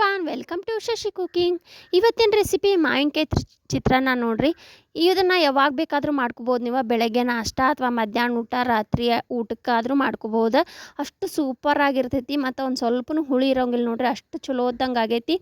Everyone welcome to Shashi cooking ಇವತ್ತಿನ recipe ಮಾವಿನಕಾಯಿ ತ್ರಿ- ಚಿತ್ರಾನ್ನ ನೋಡ್ರಿ. ಇದನ್ನು ಯಾವಾಗ ಬೇಕಾದರೂ ಮಾಡ್ಕೋಬೋದು. ನೀವು ಬೆಳಗ್ಗೆ ನಾಷ್ಟ ಅಥವಾ ಮಧ್ಯಾಹ್ನ ಊಟ, ರಾತ್ರಿ ಊಟಕ್ಕಾದರೂ ಮಾಡ್ಕೋಬೋದು. ಅಷ್ಟು ಸೂಪರ್ ಆಗಿರ್ತೈತಿ ಮತ್ತು ಒಂದು ಸ್ವಲ್ಪನೂ ಹುಳಿ ಇರೋಂಗಿಲ್ಲ ನೋಡ್ರಿ, ಅಷ್ಟು ಚಲೋ ಇದ್ದಂಗೆ ಆಗೈತಿ.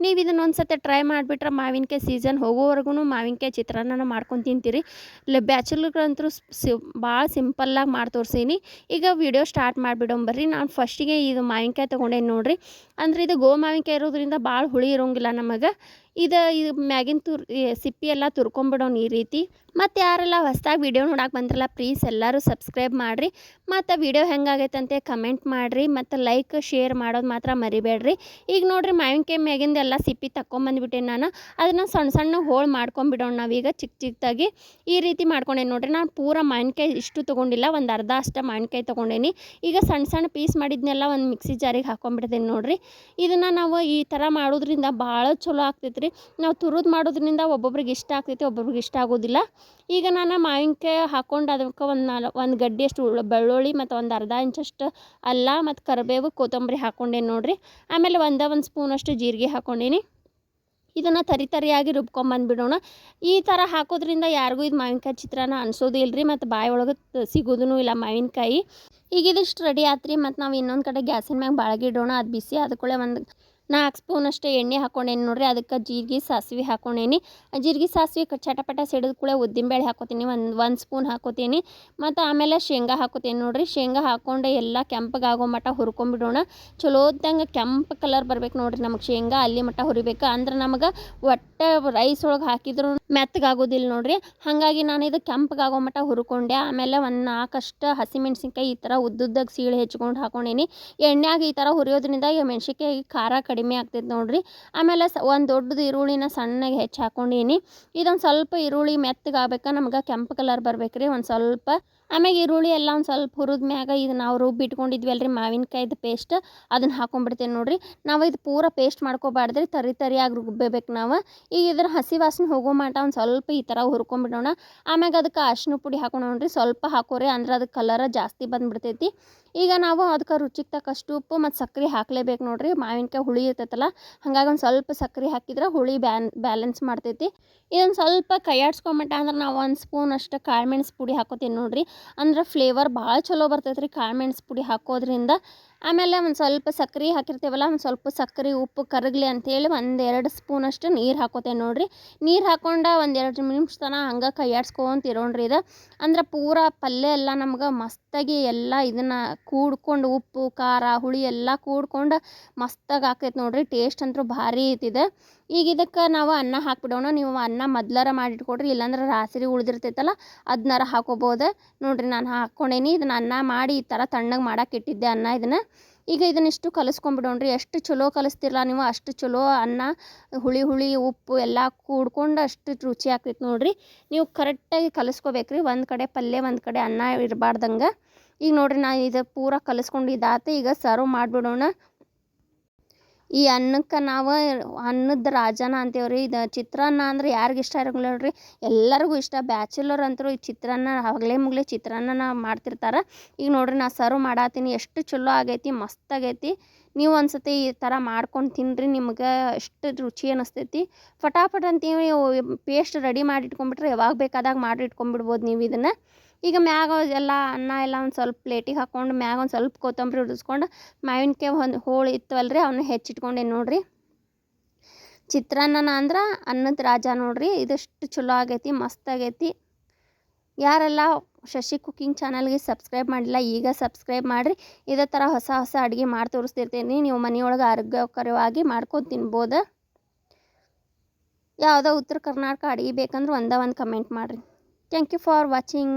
ನೀವು ಇದನ್ನು ಒಂದು ಸತಿ ಟ್ರೈ ಮಾಡಿಬಿಟ್ರೆ ಮಾವಿನಕಾಯಿ ಸೀಸನ್ ಹೋಗೋವರೆಗೂ ಮಾವಿನಕಾಯಿ ಚಿತ್ರಾನ್ನ ಮಾಡ್ಕೊಂಡು ತಿಂತೀರಿ. ಇಲ್ಲ ಬ್ಯಾಚುಲರ್ಗಳಂತೂ ಸಿ ಭಾಳ ಸಿಂಪಲ್ಲಾಗಿ ಮಾಡಿ ತೋರಿಸೀನಿ. ಈಗ ವಿಡಿಯೋ ಸ್ಟಾರ್ಟ್ ಮಾಡಿಬಿಡೋಣ ಬರ್ರಿ. ನಾನು ಫಸ್ಟಿಗೆ ಇದು ಮಾವಿನಕಾಯಿ ತೊಗೊಂಡೇನಿ ನೋಡಿರಿ. ಅಂದ್ರೆ ಇದು ಗೋ ಮಾವಿನಕಾಯಿ ಇರೋದ್ರಿಂದ ಭಾಳ ಹುಳಿ ಇರೋಂಗಿಲ್ಲ ನಮಗೆ. ಇದು ಇದು ಮ್ಯಾಗಿನ ತುರ್ ಸಿಪ್ಪಿ ಎಲ್ಲ ತುರ್ಕೊಂಬಿಡೋಣ ಈ ರೀತಿ. ಮತ್ತು ಯಾರೆಲ್ಲ ಹೊಸ್ದಾಗಿ ವಿಡಿಯೋ ನೋಡಕ್ಕೆ ಬಂದ್ರಲ್ಲ ಪ್ಲೀಸ್ ಎಲ್ಲರೂ ಸಬ್ಸ್ಕ್ರೈಬ್ ಮಾಡಿರಿ. ಮತ್ತು ವಿಡಿಯೋ ಹೆಂಗಾಗೈತಂತೆ ಕಮೆಂಟ್ ಮಾಡಿರಿ. ಮತ್ತು ಲೈಕ್ ಶೇರ್ ಮಾಡೋದು ಮಾತ್ರ ಮರಿಬೇಡ್ರಿ. ಈಗ ನೋಡಿರಿ ಮಾವಿನಕಾಯಿ ಮ್ಯಾಗಿಂದ ಎಲ್ಲ ಸಿಪ್ಪಿ ತಕ್ಕೊಂಬಂದ್ಬಿಟ್ಟೆ ನಾನು. ಅದನ್ನು ಸಣ್ಣ ಸಣ್ಣ ಹೋಳು ಮಾಡ್ಕೊಂಬಿಡೋಣ ನಾವೀಗ ಚಿಕ್ಕ ಚಿಕ್ಕದಾಗಿ ಈ ರೀತಿ ಮಾಡ್ಕೊಂಡೇನಿ ನೋಡಿರಿ. ನಾನು ಪೂರ ಮಾವಿನಕಾಯಿ ಇಷ್ಟು ತೊಗೊಂಡಿಲ್ಲ, ಒಂದು ಅರ್ಧ ಅಷ್ಟು ಮಾವಿನಕಾಯಿ ತೊಗೊಂಡೇನಿ. ಈಗ ಸಣ್ಣ ಸಣ್ಣ ಪೀಸ್ ಮಾಡಿದ್ನೆಲ್ಲ ಒಂದು ಮಿಕ್ಸಿ ಜಾರಿಗೆ ಹಾಕೊಂಬಿಡ್ತೇನೆ ನೋಡಿರಿ. ಇದನ್ನು ನಾವು ಈ ಥರ ಮಾಡೋದ್ರಿಂದ ಭಾಳ ಚಲೋ ಆಗ್ತೈತೆ ರೀ ನಾವು ತುರಿದು ಮಾಡೋದ್ರಿಂದ ಒಬ್ಬೊಬ್ರಿಗೆ ಇಷ್ಟ ಆಗ್ತೈತಿ, ಒಬ್ಬೊಬ್ರಿಗೆ ಇಷ್ಟ ಆಗೋದಿಲ್ಲ. ಈಗ ನಾನು ಮಾವಿನಕಾಯಿ ಹಾಕೊಂಡು ಅದಕ್ಕೆ ಒಂದು ನಾಲ್, ಒಂದು ಗಡ್ಡೆಯಷ್ಟು ಬೆಳ್ಳುಳ್ಳಿ ಮತ್ತು ಒಂದು ಅರ್ಧ ಇಂಚಷ್ಟು ಅಲ್ಲ ಮತ್ತು ಕರಿಬೇವು, ಕೊತ್ತಂಬರಿ ಹಾಕ್ಕೊಂಡೇನಿ ನೋಡಿರಿ. ಆಮೇಲೆ ಒಂದೇ ಒಂದು ಸ್ಪೂನಷ್ಟು ಜೀರಿಗೆ ಹಾಕ್ಕೊಂಡೇನಿ ಇದನ್ನು ತರಿ ತರಿಯಾಗಿ ರುಬ್ಕೊಂಬಂದ್ಬಿಡೋಣ. ಈ ಥರ ಹಾಕೋದ್ರಿಂದ ಯಾರಿಗೂ ಇದು ಮಾವಿನಕಾಯಿ ಚಿತ್ರಾನ ಅನಿಸೋದು ಇಲ್ಲರಿ ಮತ್ತು ಬಾಯಿ ಒಳಗೆ ಸಿಗೋದೂ ಇಲ್ಲ ಮಾವಿನಕಾಯಿ. ಈಗ ಇದಿಷ್ಟು ರೆಡಿ ಆತ್ರಿ, ಮತ್ತು ನಾವು ಇನ್ನೊಂದು ಕಡೆ ಗ್ಯಾಸಿನ ಮ್ಯಾಗ ಬಾಳಗಿಡೋಣ, ಅದು ಬಿಸಿ ಅದಕ್ಕೊಳ್ಳೆ ಒಂದು ನಾಲ್ಕು ಅಷ್ಟೇ ಎಣ್ಣೆ ಹಾಕೊಂಡೇನಿ ನೋಡ್ರಿ, ಅದಕ್ಕೆ ಜೀರಿಗೆ, ಸಾಸಿವೆ ಹಾಕೊಂಡೇನಿ. ಜೀರಿಗೆ, ಸಾಸಿವೆ ಚಟಪಟ ಸಿಡಿದ ಕೂಡ ಉದ್ದಿನಬೇಳೆ ಹಾಕೋತೀನಿ, ಒಂದು ಒಂದು ಸ್ಪೂನ್ ಹಾಕೋತೀನಿ. ಮತ್ತು ಆಮೇಲೆ ಶೇಂಗಾ ಹಾಕೋತೀನಿ ನೋಡ್ರಿ, ಶೇಂಗಾ ಹಾಕ್ಕೊಂಡು ಎಲ್ಲ ಕೆಂಪಗಾಗೋ ಮಟ್ಟ ಹುರ್ಕೊಂಬಿಡೋಣ. ಚಲೋದಂಗೆ ಕೆಂಪು ಕಲರ್ ಬರ್ಬೇಕು ನೋಡ್ರಿ ನಮಗೆ ಶೇಂಗಾ, ಅಲ್ಲಿ ಮಟ್ಟ ಹುರಿಬೇಕು. ಅಂದ್ರೆ ನಮಗೆ ಒಟ್ಟು ರೈಸ್ ಒಳಗೆ ಹಾಕಿದ್ರು ಮೆತ್ತಗಾಗೋದಿಲ್ಲ ನೋಡ್ರಿ. ಹಾಗಾಗಿ ನಾನು ಇದು ಕೆಂಪಗಾಗೋ ಮಟ್ಟ ಹುರ್ಕೊಂಡೆ. ಆಮೇಲೆ ಒಂದು ನಾಲ್ಕಷ್ಟು ಹಸಿಮೆಣ್ಸಿನ್ಕಾಯಿ ಈ ಥರ ಉದ್ದುದ್ದಾಗಿ ಸೀಳು ಹೆಚ್ಕೊಂಡು ಹಾಕೊಂಡೇನಿ. ಎಣ್ಣೆಯಾಗ ಈ ಥರ ಹುರಿಯೋದ್ರಿಂದ ಈ ಮೆಣ್ಸಿನ್ಕಾಯಿ ಖಾರ ಕಡಿಮೆ ಆಗ್ತೈತೆ ನೋಡ್ರಿ. ಆಮೇಲೆ ಸ ಒಂದು ದೊಡ್ಡದು ಈರುಳ್ಳಿನ ಸಣ್ಣಗೆ ಹೆಚ್ಚಿ ಹಾಕೊಂಡೀನಿ. ಇದೊಂದು ಸ್ವಲ್ಪ ಈರುಳ್ಳಿ ಮೆತ್ತಗಾಗಬೇಕು ನಮ್ಗೆ ಕೆಂಪು ಕಲರ್ ಬರ್ಬೇಕು ರೀ ಒಂದು ಸ್ವಲ್ಪ. ಆಮ್ಯಾಗ ಈರುಳ್ಳಿ ಎಲ್ಲ ಒಂದು ಸ್ವಲ್ಪ ಹುರಿದ ಮ್ಯಾಗ ಇದು ನಾವು ರುಬ್ಬಿ ಇಟ್ಕೊಂಡಿದ್ವಿ ರೀ ಮಾವಿನಕಾಯ್ದು ಪೇಸ್ಟ್. ಅದನ್ನು ಹಾಕೊಂಡ್ಬಿಡ್ತೇನೆ ನೋಡ್ರಿ. ನಾವು ಇದು ಪೂರ ಪೇಸ್ಟ್ ಮಾಡ್ಕೋಬಾರ್ದ್ರಿ. ತರಿ ತರಿಯಾಗಿ ರುಬ್ಬಬೇಕು ನಾವು. ಈಗ ಇದ್ರ ಹಸಿ ವಾಸನೆ ಹೋಗೋ ಮಟ್ಟ ಒಂದು ಸ್ವಲ್ಪ ಈ ಥರ ಹುರ್ಕೊಂಡ್ಬಿಡೋಣ ಆಮ್ಯಾಗ ಅದಕ್ಕೆ ಅರ್ಶಿನ ಪುಡಿ ಹಾಕೋಣ ನೋಡ್ರಿ. ಸ್ವಲ್ಪ ಹಾಕೋರಿ ಅಂದ್ರೆ ಅದಕ್ಕೆ ಕಲರ ಜಾಸ್ತಿ ಬಂದ್ಬಿಡ್ತೈತಿ. ಈಗ ನಾವು ಅದಕ್ಕೆ ರುಚಿಗೆ ತಕ್ಕಷ್ಟು ಉಪ್ಪು ಮತ್ತು ಸಕ್ಕರೆ ಹಾಕಲೇಬೇಕು ನೋಡ್ರಿ. ಮಾವಿನಕಾಯಿ ಹುಳಿ ಇರ್ತೈತಲ್ಲ ಹಾಗಾಗಿ ಒಂದು ಸ್ವಲ್ಪ ಸಕ್ಕರೆ ಹಾಕಿದ್ರೆ ಹುಳಿ ಬ್ಯಾನ್, ಬ್ಯಾಲೆನ್ಸ್ ಮಾಡ್ತೈತಿ. ಇದೊಂದು ಸ್ವಲ್ಪ ಕೈಯಾಡ್ಸ್ಕೊಂಬಿಟ್ಟ ಅಂದ್ರೆ ನಾವು ಒಂದು ಸ್ಪೂನ್ ಅಷ್ಟು ಕಾಳುಮೆಣ್ಸು ಪುಡಿ ಹಾಕೋತೀನಿ ನೋಡಿರಿ. ಅಂದ್ರೆ ಫ್ಲೇವರ್ ಭಾಳ ಚಲೋ ಬರ್ತೈತೆ ರೀ ಕಾಳುಮೆಣ್ಸು ಪುಡಿ ಹಾಕೋದ್ರಿಂದ. ಆಮೇಲೆ ಒಂದು ಸ್ವಲ್ಪ ಸಕ್ಕರೆ ಹಾಕಿರ್ತೀವಲ್ಲ, ಒಂದು ಸ್ವಲ್ಪ ಸಕ್ಕರೆ ಉಪ್ಪು, ಕರಗಲಿ ಅಂತೇಳಿ ಒಂದು ಎರಡು ಸ್ಪೂನಷ್ಟು ನೀರು ಹಾಕೋತೇವೆ ನೋಡಿರಿ. ನೀರು ಹಾಕೊಂಡು ಒಂದು ಎರಡು ನಿಮಿಷ ತನಕ ಹಂಗೆ ಕೈಯಾಡ್ಸ್ಕೊಂತ ಇರೋಣ್ರಿ ಇದು. ಅಂದ್ರೆ ಪೂರ ಪಲ್ಯ ಎಲ್ಲ ನಮ್ಗೆ ಮಸ್ತಾಗಿ ಎಲ್ಲ ಇದನ್ನು ಕೂಡ್ಕೊಂಡು ಉಪ್ಪು, ಖಾರ, ಹುಳಿ ಎಲ್ಲ ಕೂಡ್ಕೊಂಡು ಮಸ್ತಾಗಿ ಆಕೈತೆ ನೋಡಿರಿ. ಟೇಸ್ಟ್ ಅಂತೂ ಭಾರಿ ಐತಿದೆ ಈಗ ಇದಕ್ಕೆ ನಾವು ಅನ್ನ ಹಾಕ್ಬಿಡೋಣ. ನೀವು ಅನ್ನ ಮೊದ್ಲಾರ ಮಾಡಿಟ್ಕೊಡ್ರಿ, ಇಲ್ಲಾಂದ್ರೆ ರಾಸಿರಿ ಉಳಿದಿರ್ತೈತಲ್ಲ ಅದನ್ನಾರ ಹಾಕೋಬೋದು. ನೋಡಿರಿ ನಾನು ಹಾಕ್ಕೊಂಡೇನಿ, ಇದನ್ನ ಅನ್ನ ಮಾಡಿ ಈ ಥರ ತಣ್ಣಗೆ ಮಾಡೋಕೆ ಇಟ್ಟಿದ್ದೆ ಅನ್ನ ಇದನ್ನು. ಈಗ ಇದನ್ನಿಷ್ಟು ಕಲಿಸ್ಕೊಂಬಿಡೋಣ್ರಿ. ಎಷ್ಟು ಚಲೋ ಕಲಿಸ್ತಿರಲ್ಲ ನೀವು, ಅಷ್ಟು ಚಲೋ ಅನ್ನ, ಹುಳಿ ಹುಳಿ, ಉಪ್ಪು ಎಲ್ಲ ಕೂಡ್ಕೊಂಡು ಅಷ್ಟು ರುಚಿ ಆಗ್ತೈತೆ ನೋಡಿರಿ. ನೀವು ಕರೆಕ್ಟಾಗಿ ಕಲಿಸ್ಕೋಬೇಕ್ರಿ. ಒಂದು ಕಡೆ ಪಲ್ಯ, ಒಂದು ಕಡೆ ಅನ್ನ ಇರಬಾರ್ದಂಗೆ. ಈಗ ನೋಡಿರಿ ನಾನು ಇದು ಪೂರ ಕಲಿಸ್ಕೊಂಡು ಇದಾತ. ಈಗ ಸರ್ವ್ ಮಾಡಿಬಿಡೋಣ. ಈ ಅನ್ನಕ್ಕೆ ನಾವು ಅನ್ನದ ರಾಜನ ರೀ ಇದು ಚಿತ್ರಾನ್ನ ಅಂದ್ರೆ ಯಾರಿಗೆ ಇಷ್ಟ ಇರಂಗಿಲ್ಲ ನೋಡ್ರಿ. ಎಲ್ಲರಿಗೂ ಇಷ್ಟ. ಬ್ಯಾಚುಲರ್ ಅಂತೂ ಈ ಚಿತ್ರಾನ್ನ ಹಗಲೇ ಮುಗಲೇ ಚಿತ್ರಾನ್ನ ಮಾಡ್ತಿರ್ತಾರೆ. ಈಗ ನೋಡ್ರಿ ನಾ ಸರ್ವ್ ಮಾಡಾತೀನಿ. ಎಷ್ಟು ಚಲೋ ಆಗೈತಿ, ಮಸ್ತ್ ಆಗೈತಿ. ನೀವು ಒಂದ್ಸತಿ ಈ ಥರ ಮಾಡ್ಕೊಂಡು ತಿನ್ನಿರಿ ನಿಮ್ಗೆ ಎಷ್ಟು ರುಚಿ ಅನ್ನಿಸ್ತೈತಿ ಫಟಾಫಟ್ ಅಂತೀವಿ ಪೇಸ್ಟ್ ರೆಡಿ ಮಾಡಿ ಇಟ್ಕೊಂಡ್ಬಿಟ್ರೆ ಯಾವಾಗ ಬೇಕಾದಾಗ ಮಾಡಿ ಇಟ್ಕೊಂಡ್ಬಿಡ್ಬೋದು ನೀವು ಇದನ್ನು. ಈಗ ಮ್ಯಾಗ ಎಲ್ಲ ಅನ್ನ ಎಲ್ಲ ಒಂದು ಸ್ವಲ್ಪ ಪ್ಲೇಟಿಗೆ ಹಾಕ್ಕೊಂಡು ಮ್ಯಾಗ ಒಂದು ಸ್ವಲ್ಪ ಕೊತ್ತಂಬರಿ ಉಡಿಸ್ಕೊಂಡು ಮಾವಿನಕಾಯಿ ಒಂದು ಹೋಳು ಇತ್ತವಲ್ರಿ ಅವನ್ನ ಹೆಚ್ಚಿಟ್ಕೊಂಡೆ ನೋಡಿರಿ. ಚಿತ್ರಾನ್ನ ಅಂದ್ರೆ ಅನ್ನದ ರಾಜ ನೋಡ್ರಿ, ಇದಷ್ಟು ಚಲೋ ಆಗೈತಿ, ಮಸ್ತ್ ಆಗೈತಿ. ಯಾರೆಲ್ಲ ಶಶಿ ಕುಕಿಂಗ್ ಚಾನಲ್ಗೆ ಸಬ್ಸ್ಕ್ರೈಬ್ ಮಾಡಿಲ್ಲ ಈಗ ಸಬ್ಸ್ಕ್ರೈಬ್ ಮಾಡಿರಿ. ಇದೇ ಥರ ಹೊಸ ಹೊಸ ಅಡುಗೆ ಮಾಡಿ ತೋರಿಸ್ತಿರ್ತೀನಿ, ನೀವು ಮನೆಯೊಳಗೆ ಆರೋಗ್ಯಕರವಾಗಿ ಮಾಡ್ಕೊಂಡು ತಿನ್ಬೋದು. ಯಾವುದೋ ಉತ್ತರ ಕರ್ನಾಟಕ ಅಡುಗೆ ಬೇಕಂದ್ರೆ ಒಂದೇ ಒಂದು ಕಮೆಂಟ್ ಮಾಡಿರಿ. Thank you for watching